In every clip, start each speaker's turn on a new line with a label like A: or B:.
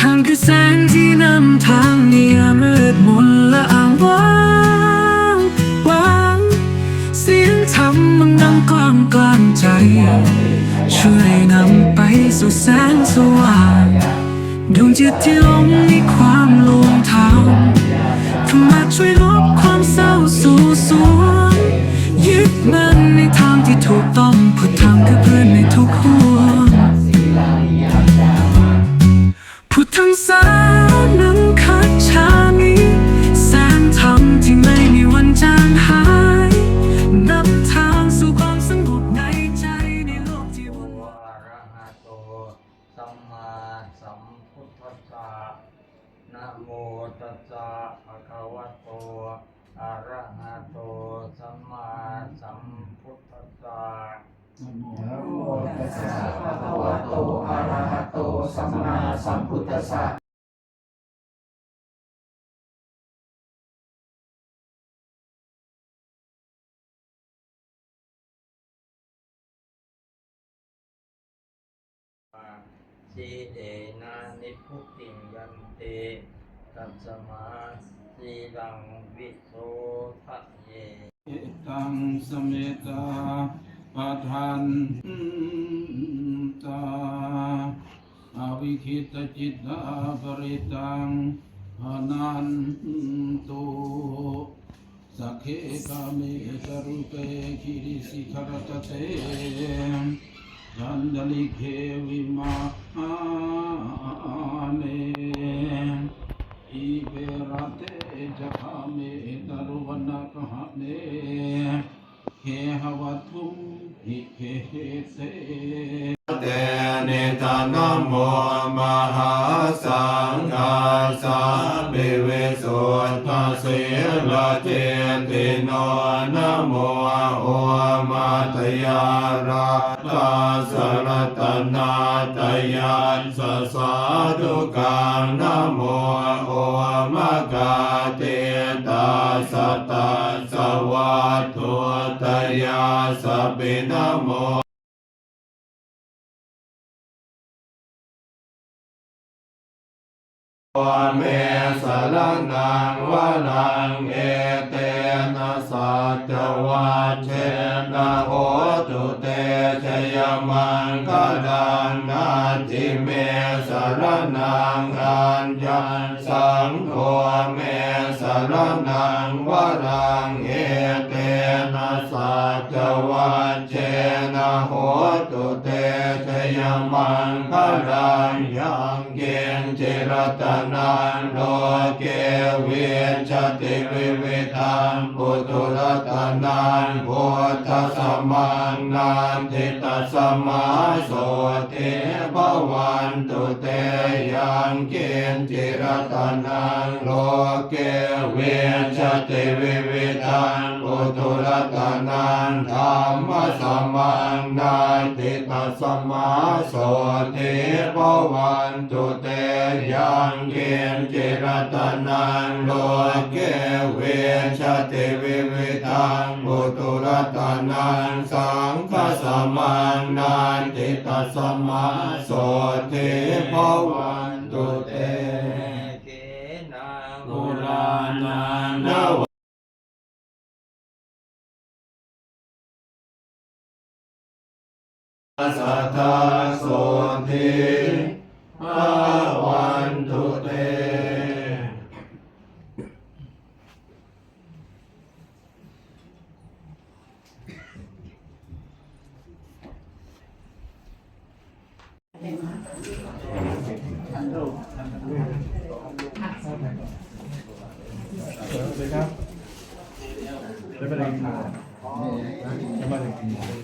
A: ทางคือแสงที่นำทางในยามมืดมนและอ้างว้างว้าง เสียงธรรมมันดังก้องกลางใจ ช่วยนำไปสู่แสงสว่างดวงจิตที่หลงในความลวงทางธรรมะช่วยลบความเศร้าสู่สวงยึดมั่นในทางที่ถูกต้องพุทธังคือเพื่อนในทุกห่ว วะ
B: โตอะระหะโตสัมมาสัมพุทธัสสะ
C: นะโมตัสสะภะคะวะโตอะระหะโตสัมมาสัมพุทธัสสะ
B: สีเดนะนิพพุติยันเตตัสมา สีลังวิโสทะเย
D: ตังสเมตาปะทันตาอวิคิตจิตตาปริตังอนันตุสักเคกาเมตรุเปคิริสิขรตเตยันดลิเควิมาเน อีเบราเตจคาเมตรุวันา
E: สรตนาตยันสสาธุกังนโมโอมกาเตตาสตาสวัตถุตยาสปินโมวเมสรนังวานังเอเตนะสัจวัชเชนะโหตุ มังคดังนาทิเมสรนังอัญญันสังโฆเมสรนังวรังเอเตนะสัจวัจเจนะโหตุเตชยมังคดังยัง เกณฑ์จิรตนังโลเกเวียนชติวิวิธังปุตุรัตนังพุทธสมังนันทิตสมาโสเทภวันตุเตยังเกณฑ์จิรตนังโลเกเวียนชติวิวิธัง ตุรตนังธรรมสมังนันทิตสมาโสเทภวันตุเตยังเกณฑ์จิรตนังโลเกเวชติวิวิธังปุตุรตนังสังฆสมังนันทิตสมาโสเทภวันตุเต
B: เกนัง
D: โบราณัง
E: นา สัทธาโสทิภาวันตุเต
C: ฟังนั้น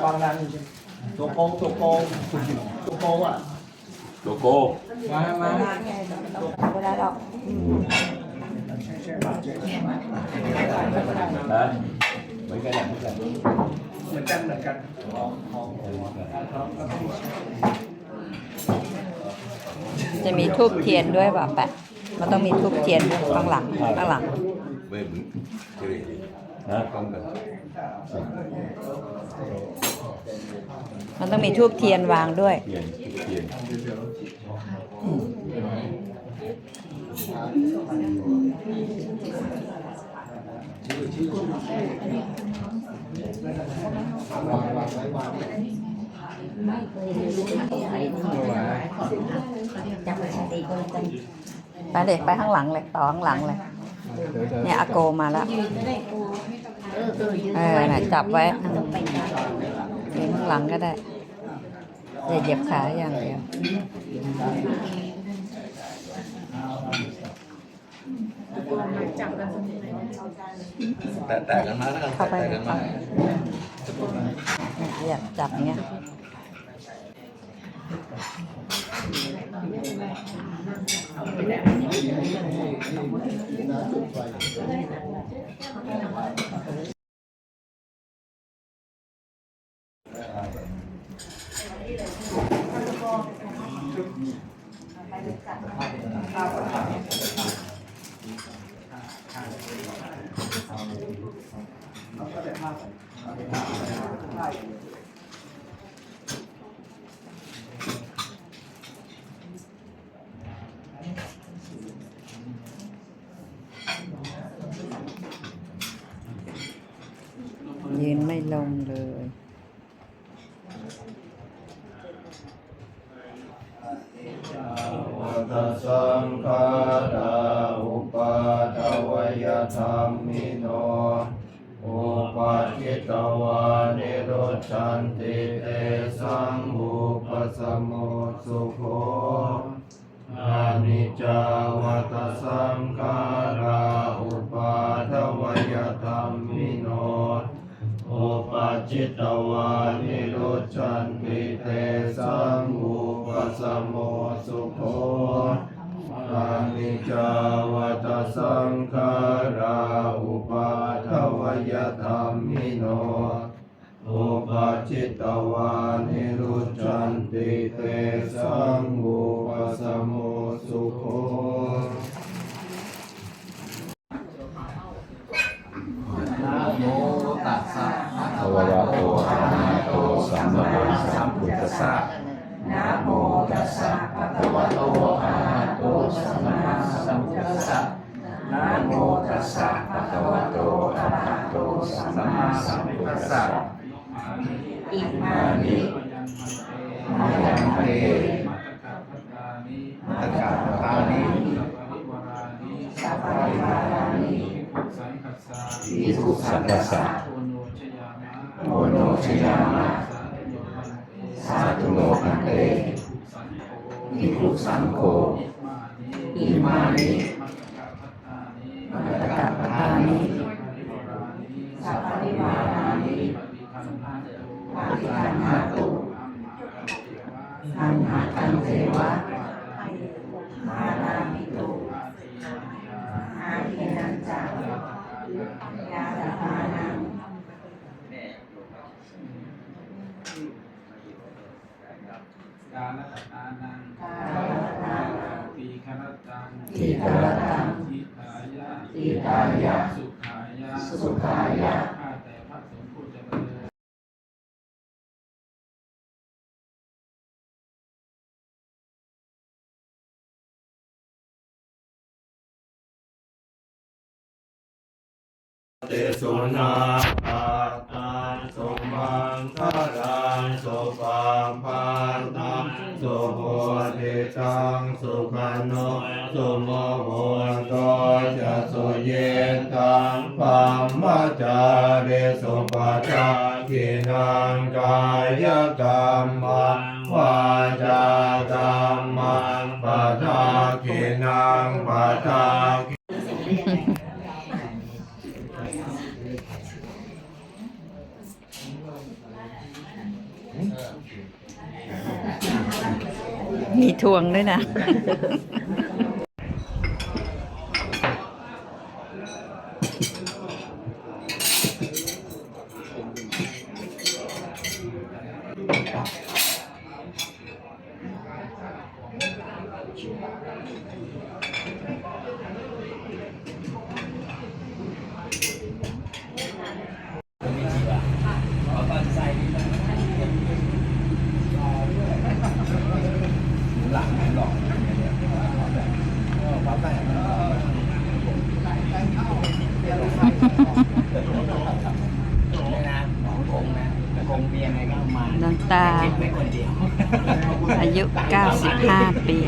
C: ความดันตัวโกงตัวโกงตัวโกงอะ
F: โลโก้
D: มามา
G: ไม่ได้หรอก
F: นะเหมือนกันเหมือนกัน
C: เหมือนกัน
G: จะมีทูบเทียนด้วยป่ะแปะมันต้องมีทูบเทียนข้างหลังข้างหลัง
E: ไม่เหมือนเฉลี่ย
F: ฮะ
E: พร้อมกัน
G: มันต้องมีทูบเทียนวางด้วย
F: เทียนเทียน
G: ไปเลยไปข้างหลังเลย ต่อข้างหลังเลย เนี่ยอาโกมาแล้ว เออน่ะจับไว้อืมยืนข้างหลังก็ได้อย่าเหยียบขาอย่างเดียว
E: แต่แต่กันมาแล้วกัน
G: เข้าไป
E: แต่
G: เล
E: กั
G: ย
E: นมา
G: เนี่ยอยากจับอย่าง ยยืนไม่ลงเลย
E: วัตสังฆาราอุปาทวยธรรมิโนอุปาจิตวานิโรชันติเตสังอุปสมโมสุโขอานิจจาวัตสังขา จิตวานิโรชันติเตสังอุปสมโมสุโขอานิจาวัตสังขาราอุปาทวยธรรมิโนโอปจิตวานิโรชันติเตสังอุปสมโมสุโข
F: ภะ วะโตอะระหะโตสัมมาสัมพุทธัสสะ
D: นะโมตัสสะภะคะวะโตอะระหะโตสัมมาสัมพุทธัสสะนะโมตัสสะภะคะวะโตอะระหะโตสัมมาสัมพุทธัสสะอิมานิมายังเตมัตตกะปานิสัพพะริวารานิวิสุสังกัสสะโอโนชยามะ สาธุโลกันเตอิคุสังโฆอิ มานิมัตตะปานิสัพพะริวารานิปฏิคันหาตุอันหากันเทวะมานามิตุอาทินันจังยาตานัง
H: กาลตตานัง
D: กาลตา นัง
H: ทีครตัง
D: ทีฆรตัง
H: ทิตายะ
D: อิตายะ
H: สุขายะ
D: สุขายะ
H: ข้าแต่พระสงฆ์ผู้เจริญ
E: เตสุนาอาตาสุมังคารังสุปังพัน สุขันโนสุโมโหโตจะสุเยตังปัมมจาเรสุปจาคินังกายกรรมะวาจากรรมังปะทาคินังปะท
G: มีทวงด้วยนะ ตา อายุ 95 ปี